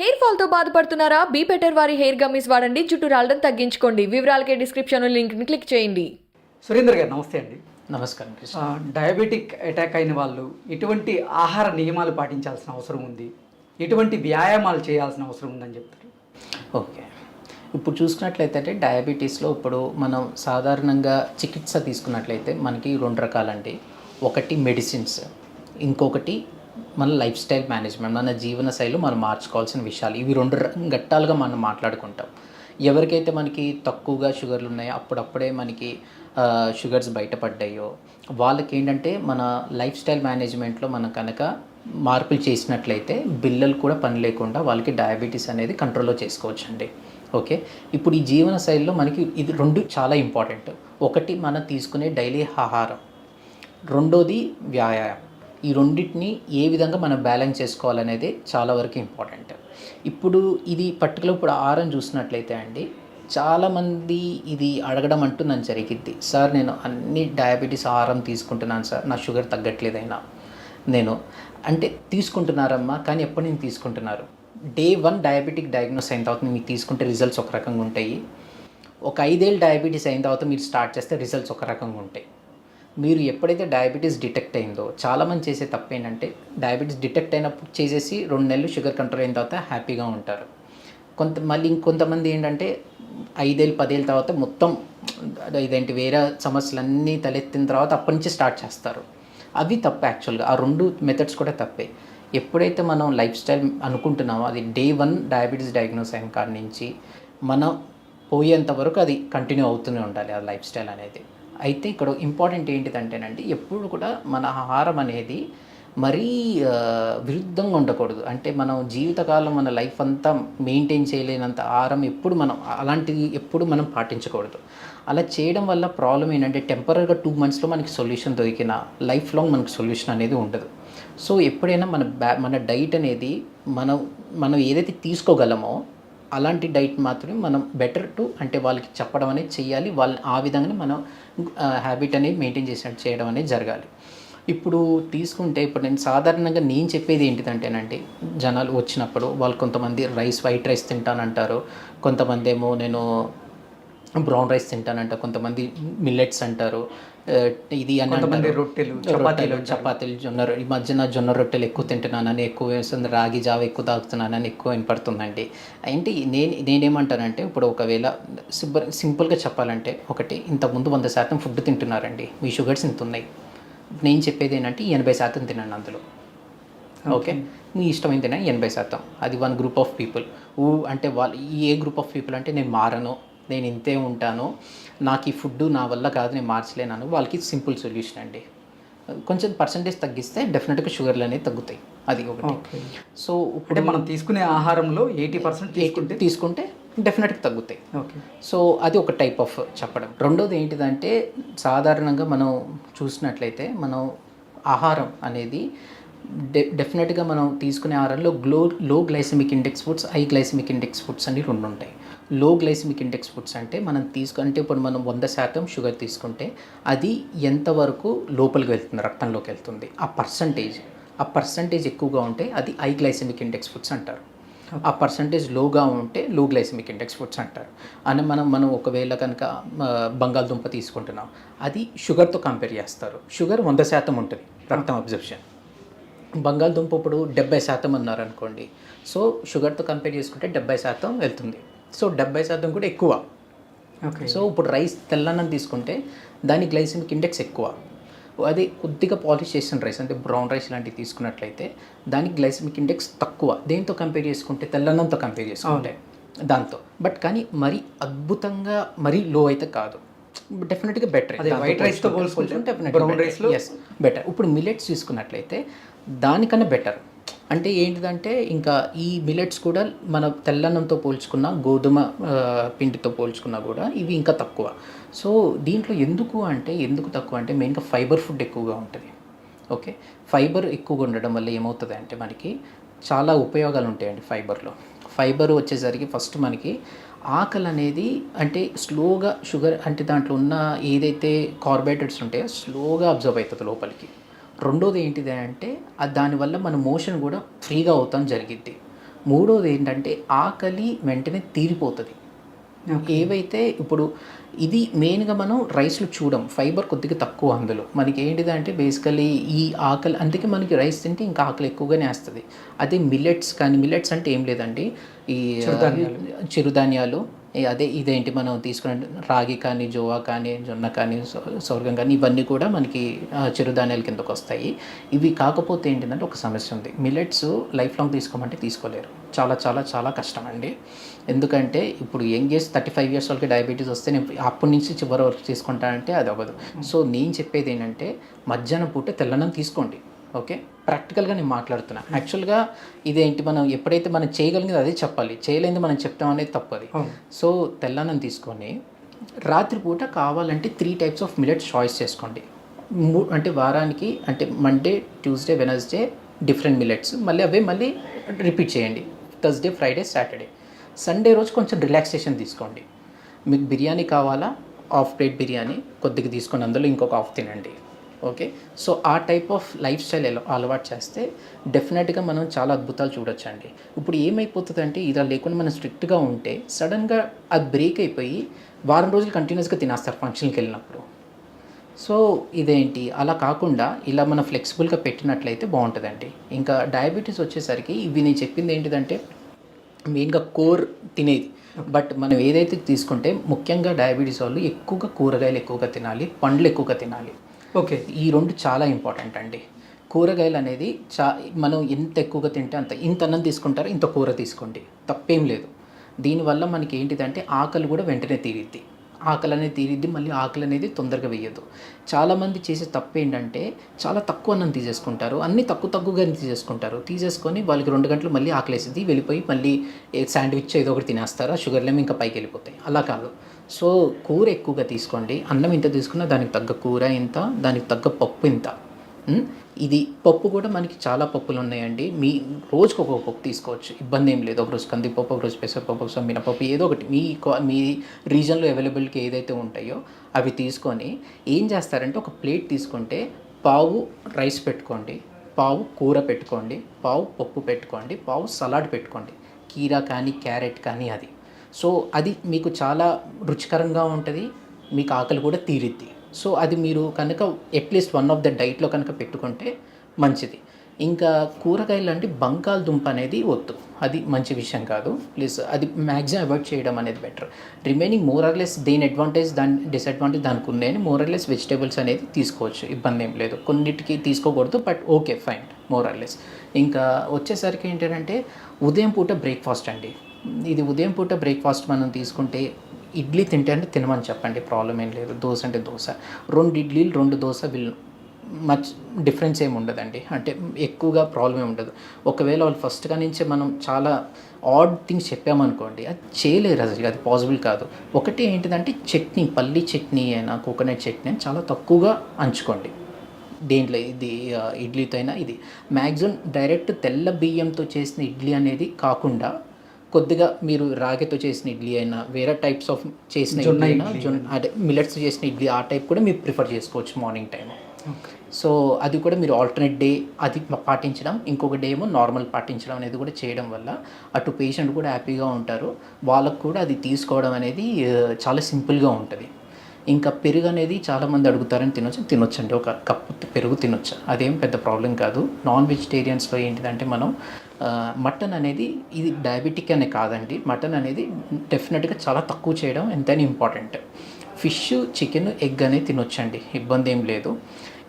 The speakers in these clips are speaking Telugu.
హెయిర్ ఫాల్తో బాధపడుతున్నారా? బీ బెటర్ వారి హెయిర్ గమ్మీస్ వాడండి జుట్టు రాలడం తగ్గించుకోండి. వివరాలకే డిస్క్రిప్షన్ లింక్ని క్లిక్ చేయండి. సురేందర్ గారు నమస్తే అండి. నమస్కారం డయాబెటిక్ అటాక్ అయిన వాళ్ళు ఎటువంటి ఆహార నియమాలు పాటించాల్సిన అవసరం ఉంది. ఎటువంటి వ్యాయామాలు చేయాల్సిన అవసరం ఉందని చెప్తారు. ఓకే. ఇప్పుడు చూసుకున్నట్లయితే డయాబెటీస్లో ఇప్పుడు మనం సాధారణంగా చికిత్స తీసుకున్నట్లయితే మనకి రెండు రకాలండి. ఒకటి మెడిసిన్స్ ఇంకొకటి మన లైఫ్ స్టైల్ మేనేజ్మెంట్ మన జీవన శైలి మనం మార్చుకోవాల్సిన విషయాలు. ఇవి రెండు గట్టాలుగా ఘట్టాలుగా మనం మాట్లాడుకుంటాం. ఎవరికైతే మనకి తక్కువగా షుగర్లు ఉన్నాయో అప్పుడప్పుడే మనకి షుగర్స్ బయటపడ్డాయో వాళ్ళకి ఏంటంటే మన లైఫ్ స్టైల్ మేనేజ్మెంట్లో మనం కనుక మార్పులు చేసినట్లయితే బిల్లలు కూడా పని లేకుండా వాళ్ళకి డయాబెటీస్ అనేది కంట్రోల్లో చేసుకోవచ్చండి. ఓకే? ఇప్పుడు ఈ జీవన శైలిలో మనకి ఇది రెండు చాలా ఇంపార్టెంట్ ఒకటి మనం తీసుకునే డైలీ ఆహారం. రెండోది వ్యాయామం. ఈ రెండింటిని ఏ విధంగా మనం బ్యాలెన్స్ చేసుకోవాలనేది చాలా వరకు ఇంపార్టెంట్. ఇప్పుడు ఇది పర్టికులర్ ఇప్పుడు ఆహారం చూసినట్లయితే అండి చాలామంది ఇది అడగడం అంటూ నన్ను జరిగింది సార్ నేను అన్ని డయాబెటీస్ ఆహారం తీసుకుంటున్నాను సార్ నా షుగర్ తగ్గట్లేదైనా నేను. అంటే తీసుకుంటున్నారమ్మా కానీ ఎప్పటి నుంచి తీసుకుంటున్నారు? డే వన్ డయాబెటిక్ డయాగ్నోస్ అయిన తర్వాత మీకు తీసుకుంటే రిజల్ట్స్ ఒక రకంగా ఉంటాయి. ఒక ఐదేళ్ళు డయాబెటీస్ అయిన తర్వాత మీరు స్టార్ట్ చేస్తే రిజల్ట్స్ ఒక రకంగా ఉంటాయి. మీరు ఎప్పుడైతే డయాబెటీస్ డిటెక్ట్ అయిందో చాలామంది చేసే తప్పు ఏంటంటే డయాబెటీస్ డిటెక్ట్ అయినప్పుడు చేసేసి రెండు నెలలు షుగర్ కంట్రోల్ అయిన తర్వాత హ్యాపీగా ఉంటారు. కొంత మళ్ళీ ఇంకొంతమంది ఏంటంటే ఐదేళ్ళు పదేళ్ళ తర్వాత మొత్తం ఇదేంటి వేరే సమస్యలన్నీ తలెత్తిన తర్వాత అప్పటి నుంచి స్టార్ట్ చేస్తారు. అవి తప్పే యాక్చువల్గా. ఆ రెండు మెథడ్స్ కూడా తప్పే. ఎప్పుడైతే మనం లైఫ్ స్టైల్ అనుకుంటున్నామో అది డే వన్ డయాబెటీస్ డయాగ్నోస్ అయిన కాడి నుంచి మనం పోయేంత వరకు అది కంటిన్యూ అవుతూనే ఉండాలి ఆ లైఫ్ స్టైల్ అనేది. అయితే ఇక్కడ ఇంపార్టెంట్ ఏంటిదంటేనండి ఎప్పుడు కూడా మన ఆహారం అనేది మరీ విరుద్ధంగా ఉండకూడదు. అంటే మనం జీవితకాలం మన లైఫ్ అంతా మెయింటైన్ చేయలేనంత ఆహారం ఎప్పుడు మనం అలాంటిది ఎప్పుడు మనం పాటించకూడదు. అలా చేయడం వల్ల ప్రాబ్లం ఏంటంటే టెంపరీగా టూ మంత్స్లో మనకి సొల్యూషన్ దొరికిన లైఫ్ లాంగ్ మనకి సొల్యూషన్ అనేది ఉండదు. సో ఎప్పుడైనా మన బ్యా మన డైట్ అనేది మనం మనం ఏదైతే తీసుకోగలమో అలాంటి డైట్ మాత్రమే మనం బెటర్ టు అంటే వాళ్ళకి చెప్పడం అనేది చేయాలి వాళ్ళని ఆ విధంగానే మనం హ్యాబిట్ అనేది మెయింటైన్ చేసినట్టు చేయడం అనేది జరగాలి. ఇప్పుడు తీసుకుంటే ఇప్పుడు నేను సాధారణంగా నేను చెప్పేది ఏంటిదంటేనండి జనాలు వచ్చినప్పుడు వాళ్ళు కొంతమంది రైస్ వైట్ రైస్ తింటానంటారు. కొంతమంది ఏమో నేను బ్రౌన్ రైస్ తింటానంట. కొంతమంది మిల్లెట్స్ అంటారు. ఇది అని కొంతమంది. రొట్టెలు, చపాతీలు చపాతీలు జొన్న ఈ మధ్యన జొన్న రొట్టెలు ఎక్కువ తింటున్నానని ఎక్కువ వేస్తుంది రాగి జావ ఎక్కువ తాగుతున్నానని ఎక్కువ వినపడుతుందండి. అంటే నేను నేనేమంటానంటే ఇప్పుడు ఒకవేళ సింపుల్ సింపుల్గా చెప్పాలంటే ఒకటి ఇంతకుముందు వంద శాతం ఫుడ్ తింటున్నారండి. మీ షుగర్స్ ఇంత ఉన్నాయి. నేను చెప్పేది ఏంటంటే ఎనభై శాతం తినండి అందులో. ఓకే. మీ ఇష్టమైన తిన ఎనభై శాతం. అది వన్ గ్రూప్ ఆఫ్ పీపుల్. ఊ అంటే వాళ్ళు ఈ ఏ గ్రూప్ ఆఫ్ పీపుల్ అంటే నేను మారను నేను ఇంతే ఉంటాను నాకు ఈ ఫుడ్ నా వల్ల కాదు నేను మార్చలేను వాళ్ళకి సింపుల్ సొల్యూషన్ అండి. కొంచెం పర్సంటేజ్ తగ్గిస్తే డెఫినెట్గా షుగర్లు అనేవి తగ్గుతాయి. అది ఒకటి. సో ఇప్పుడు మనం తీసుకునే ఆహారంలో ఎయిటీ పర్సెంట్ తీసుకుంటే తీసుకుంటే డెఫినెట్గా తగ్గుతాయి. ఓకే. సో అది ఒక టైప్ ఆఫ్ చెప్పడం. రెండోది ఏంటిదంటే సాధారణంగా మనం చూసినట్లయితే మనం ఆహారం అనేది డె డెఫినెట్గా మనం తీసుకునే ఆహారంలో glow low glycemic index foods high glycemic index foods అని రెండు ఉంటాయి లో గ్లైసిమిక్ ఇండెక్స్ ఫుడ్స్ అంటే మనం తీసుకుంటే ఇప్పుడు మనం వంద శాతం షుగర్ తీసుకుంటే అది ఎంతవరకు లోపలికి వెళ్తుంది రక్తంలోకి వెళ్తుంది? ఆ పర్సంటేజ్ ఆ పర్సంటేజ్ ఎక్కువగా ఉంటే అది హై గ్లైసిమిక్ ఇండెక్స్ ఫుడ్స్ అంటారు. ఆ పర్సంటేజ్ లోగా ఉంటే లో గ్లైసిమిక్ ఇండెక్స్ ఫుడ్స్ అంటారు. అని మనం మనం ఒకవేళ కనుక బంగాళదుంప తీసుకుంటున్నాం అది షుగర్తో కంపేర్ చేస్తారు. షుగర్ వంద శాతం ఉంటుంది రక్తం అబ్జర్ప్షన్ బంగాళదుంప ఇప్పుడు డెబ్బై శాతం అన్నారు అనుకోండి సో షుగర్తో కంపేర్ చేసుకుంటే డెబ్బై శాతం వెళ్తుంది. సో డెబ్బై శాతం కూడా ఎక్కువ. ఓకే. సో ఇప్పుడు రైస్ తెల్లన్నం తీసుకుంటే దాని గ్లైసమిక్ ఇండెక్స్ ఎక్కువ. అదే కొద్దిగా పాలిష్ చేసిన రైస్ అంటే బ్రౌన్ రైస్ లాంటివి తీసుకున్నట్లయితే దానికి గ్లైసమిక్ ఇండెక్స్ తక్కువ. దేంతో కంపేర్ చేసుకుంటే? తెల్లన్నంతో కంపేర్ చేసుకుంటే దాంతో. బట్ కానీ మరి అద్భుతంగా మరీ లో అయితే కాదు. డెఫినెట్గా బెటర్. పోల్చుకుంటే brown rice లో- ఎస్ బెటర్. ఇప్పుడు మిలెట్స్ తీసుకున్నట్లయితే దానికన్నా బెటర్. అంటే ఏంటిదంటే ఇంకా ఈ మిలెట్స్ కూడా మన తెల్లన్నంతో పోల్చుకున్న గోధుమ పిండితో పోల్చుకున్నా కూడా ఇవి ఇంకా తక్కువ. సో దీంట్లో ఎందుకు అంటే ఎందుకు తక్కువ అంటే మెయిన్గా ఫైబర్ ఫుడ్ ఎక్కువగా ఉంటుంది. ఓకే? ఫైబర్ ఎక్కువగా ఉండడం వల్ల ఏమవుతుంది అంటే మనకి చాలా ఉపయోగాలు ఉంటాయండి ఫైబర్లో. ఫైబర్ వచ్చేసరికి ఫస్ట్ మనకి ఆకలి అనేది అంటే స్లోగా షుగర్ అంటే దాంట్లో ఉన్న ఏదైతే కార్బోహైడ్రేట్స్ ఉంటాయో స్లోగా అబ్జర్వ్ అవుతుంది లోపలికి. రెండోది ఏంటిది అంటే దానివల్ల మన మోషన్ కూడా ఫ్రీగా అవుతాం జరిగిద్ది. మూడోది ఏంటంటే ఆకలి వెంటనే తీరిపోతుంది. ఏవైతే ఇప్పుడు ఇది మెయిన్గా మనం రైస్లో చూడం ఫైబర్ కొద్దిగా తక్కువ అందులో. మనకి ఏంటిదంటే బేసికలీ ఈ ఆకలి అందుకే మనకి రైస్ తింటే ఇంకా ఆకలి ఎక్కువగానే వేస్తుంది. అదే మిల్లెట్స్ కానీ మిల్లెట్స్ అంటే ఏం లేదండి. ఈ చిరుధాన్యాలు. అదే ఇదేంటి మనం తీసుకునే రాగి కానీ జోవా కానీ జొన్న కానీ సౌర్గం కానీ ఇవన్నీ కూడా మనకి చిరుధాన్యాల కిందకు వస్తాయి. ఇవి కాకపోతే ఏంటంటే ఒక సమస్య ఉంది. మిల్లెట్స్ లైఫ్ లాంగ్ తీసుకోమంటే తీసుకోలేరు. చాలా చాలా చాలా కష్టం అండి. ఎందుకంటే ఇప్పుడు young age thirty five years వాళ్ళకి డయాబెటీస్ వస్తే నేను అప్పటి నుంచి చివరి వరకు తీసుకుంటానంటే అది అవ్వదు. సో నేను చెప్పేది ఏంటంటే మధ్యాహ్నం పూట తెల్లనం తీసుకోండి. ఓకే? ప్రాక్టికల్గా నేను మాట్లాడుతున్నా. యాక్చువల్గా ఇదేంటి మనం ఎప్పుడైతే మనం చేయగలిగింది అదే చెప్పాలి. చేయలేనిది మనం చెప్తాం అనేది తప్పది. సో తెల్లన్నం తీసుకొని రాత్రిపూట కావాలంటే three types of millets choice చేసుకోండి. అంటే వారానికి అంటే Monday Tuesday Wednesday different millets మళ్ళీ అవే మళ్ళీ రిపీట్ చేయండి. థర్స్డే ఫ్రైడే సాటర్డే సండే రోజు కొంచెం రిలాక్సేషన్ తీసుకోండి. మీకు బిర్యానీ కావాలా? Half plate biryani. కొద్దిగా తీసుకొని అందులో ఇంకొక హాఫ్ తినండి. ఓకే సో ఆ టైప్ ఆఫ్ లైఫ్ స్టైల్ ఎలా అలవాటు చేస్తే డెఫినెట్గా మనం చాలా అద్భుతాలు చూడొచ్చండి. ఇప్పుడు ఏమైపోతుందంటే ఇలా లేకుండా మనం స్ట్రిక్ట్గా ఉంటే సడన్గా అది బ్రేక్ అయిపోయి వారం రోజులు కంటిన్యూస్గా తినేస్తారు ఫంక్షన్కి వెళ్ళినప్పుడు. సో ఇదేంటి? అలా కాకుండా ఇలా మనం ఫ్లెక్సిబుల్గా పెట్టినట్లయితే బాగుంటుందండి. ఇంకా డయాబెటీస్ వచ్చేసరికి ఇవి నేను చెప్పింది ఏంటిదంటే మెయిన్గా కోర్ తినేది. బట్ మనం ఏదైతే తీసుకుంటే ముఖ్యంగా డయాబెటీస్ వాళ్ళు ఎక్కువగా కూరగాయలు ఎక్కువగా తినాలి పండ్లు ఎక్కువగా తినాలి. ఓకే ఈ రెండు చాలా ఇంపార్టెంట్ అండి. కూరగాయలు అనేది చా మనం ఎంత ఎక్కువగా తింటే అంత ఇంత అన్నం తీసుకుంటారో ఇంత కూర తీసుకోండి. తప్పేం లేదు. దీనివల్ల మనకి ఏంటిదంటే ఆకలి కూడా వెంటనే తీరిద్ది. ఆకలి అనేది తీరిద్ది మళ్ళీ ఆకలి అనేది తొందరగా వేయదు చాలామంది చేసే తప్పు ఏంటంటే చాలా తక్కువ అన్నం తీసేసుకుంటారు అన్నీ తక్కువ తక్కువగా తీసేసుకుంటారు. తీసేసుకొని వాళ్ళకి రెండు గంటలు మళ్ళీ ఆకలేసింది వెళ్ళిపోయి మళ్ళీ శాండ్విచ్ ఏదో ఒకటి తినేస్తారు ఆ షుగర్ లెమ్ ఇంకా పైకి వెళ్ళిపోతాయి. అలా కాదు. సో కూర ఎక్కువగా తీసుకోండి. అన్నం ఇంత తీసుకున్నా దానికి తగ్గ కూర ఇంత దానికి తగ్గ పప్పు ఇంత. ఇది పప్పు కూడా మనకి చాలా పప్పులు ఉన్నాయండి. మీ రోజుకు ఒక పప్పు తీసుకోవచ్చు. ఇబ్బంది ఏం లేదు. ఒకరోజు కందిపప్పు ఒకరోజు పెసరపప్పు మినపప్పు ఏదో ఒకటి. మీ మీ రీజన్లో అవైలబిలిటీ ఏదైతే ఉంటాయో అవి తీసుకొని ఏం చేస్తారంటే ఒక ప్లేట్ తీసుకుంటే పావు రైస్ పెట్టుకోండి. పావు కూర పెట్టుకోండి. పావు పప్పు పెట్టుకోండి. పావు సలాడ్ పెట్టుకోండి. కీరా కానీ క్యారెట్ కానీ అది. సో అది మీకు చాలా రుచికరంగా ఉంటుంది మీకు ఆకలి కూడా తీరిద్ది. సో అది మీరు కనుక అట్లీస్ట్ వన్ ఆఫ్ ద డైట్లో కనుక పెట్టుకుంటే మంచిది. ఇంకా కూరగాయలు అంటే బంగాళదుంప అనేది వద్దు. అది మంచి విషయం కాదు. ప్లీజ్ అది మ్యాక్సిమం అవాయిడ్ చేయడం అనేది better remaining more or less దేని అడ్వాంటేజ్ దాని డిసడ్వాంటేజ్ దానికి ఉన్నాయని మోర్ ఆర్లెస్ వెజిటేబుల్స్ అనేది తీసుకోవచ్చు. ఇబ్బంది ఏం లేదు. కొన్నిటికి తీసుకోకూడదు బట్ ఓకే ఫైన్ మోరర్లెస్ ఇంకా వచ్చేసరికి ఏంటంటే ఉదయం పూట బ్రేక్ఫాస్ట్ అండి. ఇది ఉదయం పూట బ్రేక్ఫాస్ట్ మనం తీసుకుంటే ఇడ్లీ తింటే అంటే తినమని చెప్పండి ప్రాబ్లం ఏం లేదు. దోశ అంటే దోశ. రెండు ఇడ్లీలు రెండు దోశ విల్ మచ్ డిఫరెన్స్ ఏమి ఉండదండి. అంటే ఎక్కువగా ప్రాబ్లం ఏమి ఉండదు. ఒకవేళ వాళ్ళు ఫస్ట్గా నుంచే మనం చాలా ఆడ్ థింగ్స్ చెప్పామనుకోండి అది చేయలేరు అసలు అది పాసిబుల్ కాదు. ఒకటి ఏంటిదంటే చట్నీ పల్లి చట్నీ అయినా కోకోనట్ చట్నీ అయినా చాలా తక్కువగా అంచుకోండి. దేంట్లో ఇది ఇడ్లీతో అయినా ఇది. మ్యాక్సిమం డైరెక్ట్ తెల్ల బియ్యంతో చేసిన ఇడ్లీ అనేది కాకుండా కొద్దిగా మీరు రాగితో చేసిన ఇడ్లీ అయినా వేరే టైప్స్ ఆఫ్ చేసిన ఇడ్లీ అయినా జొన్న అదే మిల్లెట్స్ చేసిన ఇడ్లీ ఆ టైప్ కూడా మీరు ప్రిఫర్ చేసుకోవచ్చు మార్నింగ్ టైం సో అది కూడా మీరు ఆల్టర్నేట్ డే అది పాటించడం ఇంకొక డే ఏమో నార్మల్ పాటించడం అనేది కూడా చేయడం వల్ల అటు పేషెంట్ కూడా హ్యాపీగా ఉంటారు. వాళ్ళకు కూడా అది తీసుకోవడం అనేది చాలా సింపుల్గా ఉంటుంది. ఇంకా పెరుగు అనేది చాలామంది అడుగుతారని తినొచ్చు తినొచ్చండి. ఒక కప్పు పెరుగు తినొచ్చు. అదేం పెద్ద ప్రాబ్లం కాదు. నాన్ వెజిటేరియన్స్లో ఏంటిదంటే మనం మటన్ అనేది ఇది డయాబెటిక్ అనే కాదండి. మటన్ అనేది డెఫినెట్గా చాలా తక్కువ చేయడం ఎంతైనా ఇంపార్టెంట్ ఫిష్ చికెన్ ఎగ్ అనేది తినొచ్చండి. ఇబ్బంది ఏం లేదు.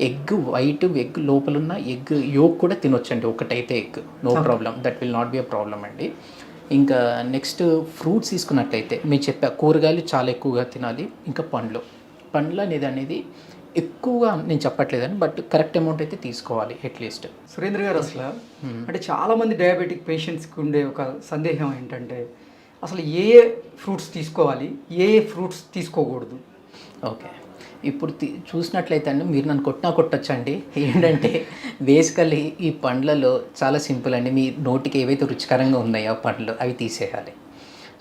ఎగ్ వైట్ ఎగ్ లోపల ఉన్న ఎగ్ యోక్ కూడా తినొచ్చండి. ఒకటైతే egg no problem that will not be a problem అండి. ఇంకా నెక్స్ట్ ఫ్రూట్స్ తీసుకున్నట్లయితే మీరు చెప్పా కూరగాయలు చాలా ఎక్కువగా తినాలి ఇంకా పండ్లు. పండ్లు అనేది అనేది ఎక్కువగా నేను చెప్పట్లేదని బట్ కరెక్ట్ అమౌంట్ అయితే తీసుకోవాలి అట్లీస్ట్ సురేంద్ర గారు అసలు అంటే చాలామంది డయాబెటిక్ పేషెంట్స్కి ఉండే ఒక సందేహం ఏంటంటే అసలు ఏ ఏ ఫ్రూట్స్ తీసుకోవాలి ఏ ఏ ఫ్రూట్స్ తీసుకోకూడదు. ఓకే ఇప్పుడు చూసినట్లయితే అండి మీరు నన్ను కొట్టినా కొట్టచ్చండి. ఏంటంటే బేసికలీ ఈ పండ్లలో చాలా సింపుల్ అండి. మీ నోటికి ఏవైతే రుచికరంగా ఉన్నాయో ఆ పండ్లు అవి తీసేయాలి.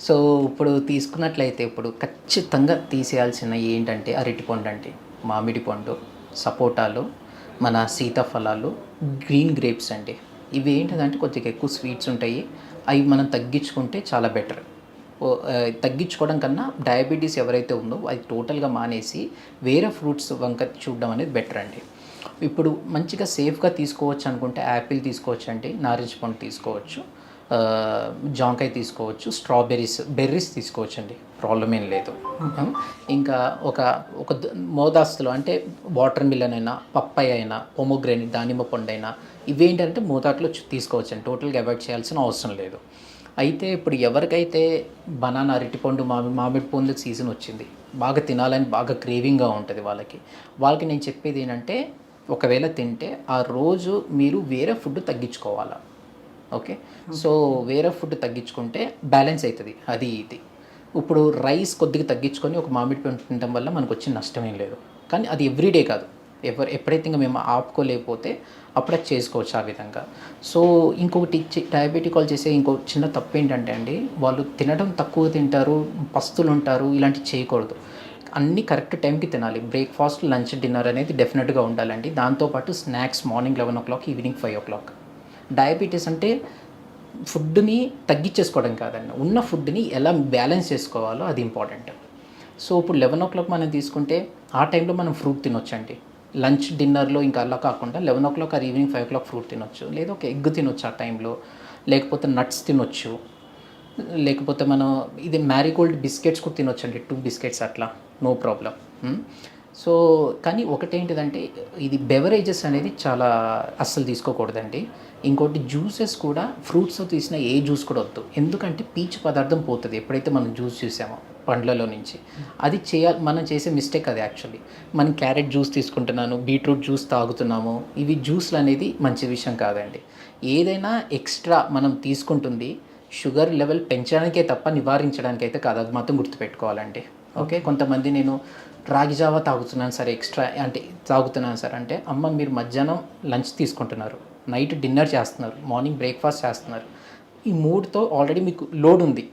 సో ఇప్పుడు తీసుకున్నట్లయితే ఇప్పుడు ఖచ్చితంగా తీసేయాల్సిన ఏంటంటే అరటిపండు అండి. మామిడి పండు సపోటాలు మన సీతాఫలాలు గ్రీన్ గ్రేప్స్ అండి. ఇవి ఏంటిదంటే కొద్దిగా ఎక్కువ స్వీట్స్ ఉంటాయి. అవి మనం తగ్గించుకుంటే చాలా బెటర్. తగ్గించుకోవడం కన్నా డయాబెటీస్ ఎవరైతే ఉందో అది టోటల్గా మానేసి వేరే ఫ్రూట్స్ వంక చూడడం అనేది బెటర్ అండి. ఇప్పుడు మంచిగా సేఫ్గా తీసుకోవచ్చు అనుకుంటే యాపిల్ తీసుకోవచ్చు అండి నారింజ పండు తీసుకోవచ్చు జాంకాయ తీసుకోవచ్చు స్ట్రాబెర్రీస్ బెర్రీస్ తీసుకోవచ్చు అండి. ప్రాబ్లం ఏం లేదు. ఇంకా ఒక ఒక మోదాస్తులో అంటే వాటర్ మిలన్ అయినా పప్పాయ అయినా పొమోగ్రేని దానిమ్మ పండు అయినా ఇవేంటంటే మోతాట్లో చు- తీసుకోవచ్చు అండి. టోటల్గా అవాయిడ్ చేయాల్సిన అవసరం లేదు. అయితే ఇప్పుడు ఎవరికైతే బనానా అరటిపండు మామి మామిడి పండు సీజన్ వచ్చింది బాగా తినాలని బాగా క్రేవింగ్గా ఉంటుంది వాళ్ళకి వాళ్ళకి నేను చెప్పేది ఏంటంటే ఒకవేళ తింటే ఆ రోజు మీరు వేరే ఫుడ్ తగ్గించుకోవాలా? ఓకే? సో వేరే ఫుడ్ తగ్గించుకుంటే బ్యాలెన్స్ అవుతుంది అది ఇది. ఇప్పుడు రైస్ కొద్దిగా తగ్గించుకొని ఒక మామిడి పండు తినడం వల్ల మనకు వచ్చిన నష్టం ఏం లేదు. కానీ అది ఎవ్రీడే కాదు. ఎవరు ఎప్పుడైతే ఇంకా మేము ఆపుకోలేకపోతే అప్పుడు అది చేసుకోవచ్చు ఆ విధంగా. సో ఇంకొకటి డయాబెటిక్ వాళ్ళు చేసే ఇంకో చిన్న తప్పు ఏంటంటే అండి వాళ్ళు తినడం తక్కువ తింటారు పస్తులు ఉంటారు ఇలాంటివి చేయకూడదు. అన్నీ కరెక్ట్ టైంకి తినాలి. బ్రేక్ఫాస్ట్ లంచ్ డిన్నర్ అనేది డెఫినెట్గా ఉండాలండి. దాంతోపాటు snacks morning eleven o'clock evening five o'clock. Diabetes అంటే ఫుడ్ని తగ్గించేసుకోవడం కాదండి. ఉన్న ఫుడ్ని ఎలా బ్యాలెన్స్ చేసుకోవాలో అది ఇంపార్టెంట్. సో ఇప్పుడు లెవెన్ ఓ క్లాక్ మనం తీసుకుంటే ఆ టైంలో మనం ఫ్రూట్ తినొచ్చండి. లంచ్ డిన్నర్లో ఇంకా అలా కాకుండా eleven o'clock or evening five o'clock fruit తినొచ్చు. లేదా ఒక ఎగ్ తినొచ్చు ఆ టైంలో. లేకపోతే నట్స్ తినొచ్చు. లేకపోతే మనం ఇది మ్యారీగోల్డ్ బిస్కెట్స్ కూడా తినొచ్చండి. టూ బిస్కెట్స్ అట్లా. నో ప్రాబ్లం సో కానీ ఒకటేంటిదంటే ఇది బెవరేజెస్ అనేది చాలా అస్సలు తీసుకోకూడదండి. ఇంకోటి జ్యూసెస్ కూడా ఫ్రూట్స్ తీసిన ఏ జ్యూస్ కూడా వద్దు. ఎందుకంటే పీచు పదార్థం పోతుంది. ఎప్పుడైతే మనం జ్యూస్ చూసామో పండ్లలో నుంచి. అది చేయాలి మనం చేసే మిస్టేక్ అది యాక్చువల్లీ మనం క్యారెట్ జ్యూస్ తీసుకుంటున్నాను బీట్రూట్ జ్యూస్ తాగుతున్నాము ఇవి జ్యూస్లు అనేది మంచి విషయం కాదండి. ఏదైనా ఎక్స్ట్రా మనం తీసుకుంటుంది షుగర్ లెవెల్ పెంచడానికే తప్ప నివారించడానికైతే కాదు. అది మాత్రం గుర్తుపెట్టుకోవాలండి. ఓకే కొంతమంది నేను రాగి జావా తాగుతున్నాను సార్ ఎక్స్ట్రా అంటే తాగుతున్నాను సార్. అంటే అమ్మ మీరు మధ్యాహ్నం లంచ్ తీసుకుంటున్నారు. నైట్ డిన్నర్ చేస్తున్నారు. మార్నింగ్ బ్రేక్ఫాస్ట్ చేస్తున్నారు. ఈ మూడుతో ఆల్రెడీ మీకు లోడ్ ఉంది.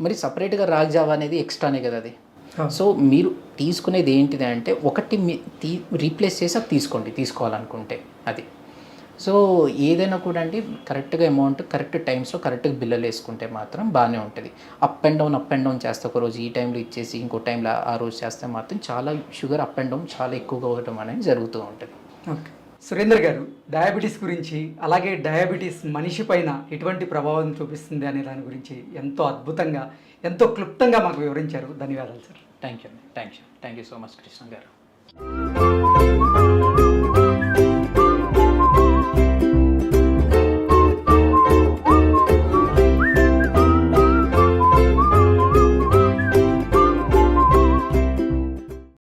మరి సపరేట్గా రాగి జావా అనేది ఎక్స్ట్రానే కదా అది? సో మీరు తీసుకునేది ఏంటిది అంటే ఒకటి మీ తీ రీప్లేస్ చేసి అది తీసుకోండి తీసుకోవాలనుకుంటే అది. సో ఏదైనా కూడా అండి కరెక్ట్గా అమౌంట్ కరెక్ట్ టైమ్స్లో కరెక్ట్గా బిల్లలు వేసుకుంటే మాత్రం బాగానే ఉంటుంది. Up and down up and down చేస్తే ఒక రోజు ఈ టైంలో ఇచ్చేసి ఇంకో టైంలో ఆ రోజు చేస్తే మాత్రం చాలా షుగర్ అప్ అండ్ డౌన్ చాలా ఎక్కువగా అవ్వడం అనేది జరుగుతూ ఉంటుంది. ఓకే. సురేందర్ గారు డయాబెటీస్ గురించి అలాగే డయాబెటీస్ మనిషి పైన ఎటువంటి ప్రభావం చూపిస్తుంది అనే దాని గురించి ఎంతో అద్భుతంగా ఎంతో క్లుప్తంగా మాకు వివరించారు. ధన్యవాదాలు సార్. థ్యాంక్ యూ అండి. Thank you thank you so much Krishna garu.